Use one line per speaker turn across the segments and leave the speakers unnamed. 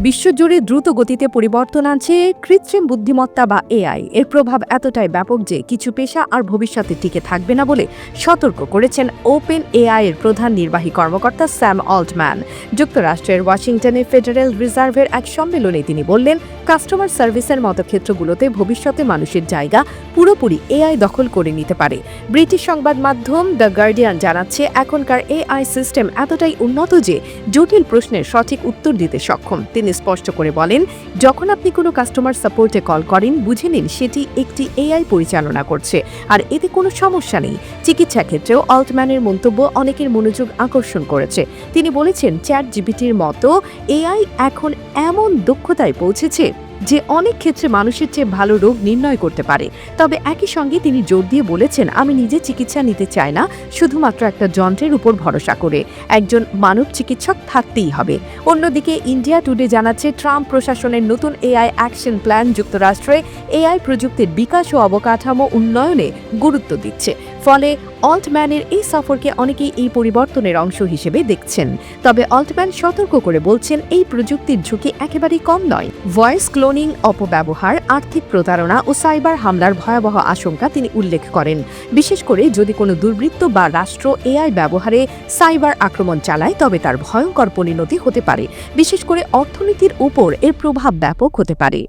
বিশ্বজুড়ে দ্রুত গতিতে পরিবর্তন আনছে কৃত্রিম বুদ্ধিমত্তা বা এআই। এর প্রভাব এতটাই ব্যাপক যে কিছু পেশা আর ভবিষ্যতে টিকে থাকবে না বলে সতর্ক করেছেন ওপেন এআই এর প্রধান নির্বাহী কর্মকর্তা স্যাম অল্টম্যান যুক্তরাষ্ট্রের ওয়াশিংটনে ফেডারেল রিজার্ভের এক সম্মেলনে তিনি বললেন কাস্টমার সার্ভিসের মতো ক্ষেত্রগুলোতে ভবিষ্যতে মানুষের জায়গা পুরোপুরি এআই দখল করে নিতে পারে। ব্রিটিশ সংবাদ মাধ্যম দ্য গার্ডিয়ান জানাচ্ছে, এখনকার এআই সিস্টেম এতটাই উন্নত যে জটিল প্রশ্নের সঠিক উত্তর দিতে সক্ষম। তিনি স্পষ্ট করে বলেন, যখন আপনি কোনো কাস্টমার সাপোর্টে কল করেন, বুঝে নিন সেটি একটি এআই পরিচালনা করছে, আর এতে কোনো সমস্যা নেই। চিকিৎসা ক্ষেত্রেও অল্টম্যানের মন্তব্য অনেকের মনোযোগ আকর্ষণ করেছে। তিনি বলেছেন, চ্যাট জিপিটির মতো এআই এখন এমন দক্ষতায় পৌঁছেছে যে অনেক ক্ষেত্রে মানুষের চেয়ে ভালো রোগ নির্ণয় করতে পারে। তবে একই সঙ্গে তিনি জোর দিয়ে বলেছেন, আমি নিজে চিকিৎসা নিতে চাই না, শুধুমাত্র একটা যন্ত্রের উপর ভরসা করে। একজন মানব চিকিৎসক থাকতেই হবে। অন্যদিকে ইন্ডিয়া টুডে জানাচ্ছে, ট্রাম্প প্রশাসনের নতুন এআই অ্যাকশন প্ল্যান যুক্তরাষ্ট্রে এআই প্রযুক্তির বিকাশ ও অবকাঠামো উন্নয়নে গুরুত্ব দিচ্ছে। ফলে অল্টম্যানের এই সফরকে অনেকেই এই পরিবর্তনের অংশ হিসেবে দেখছেন। তবে অল্টম্যান সতর্ক করে বলছেন, এই প্রযুক্তির ঝুঁকি একেবারেই কম নয়। ভয়েস ক্লোনিং, অপব্যবহার, আর্থিক প্রতারণা ও সাইবার হামলার ভয়াবহ আশঙ্কা তিনি উল্লেখ করেন। বিশেষ করে যদি কোনো দুর্বৃত্ত বা রাষ্ট্র এআই ব্যবহারে সাইবার আক্রমণ চালায়, তবে তার ভয়ঙ্কর পরিণতি হতে পারে। বিশেষ করে অর্থনীতির উপর এর প্রভাব ব্যাপক হতে পারে।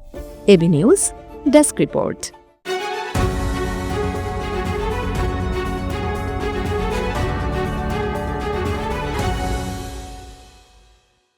AB news, desk report.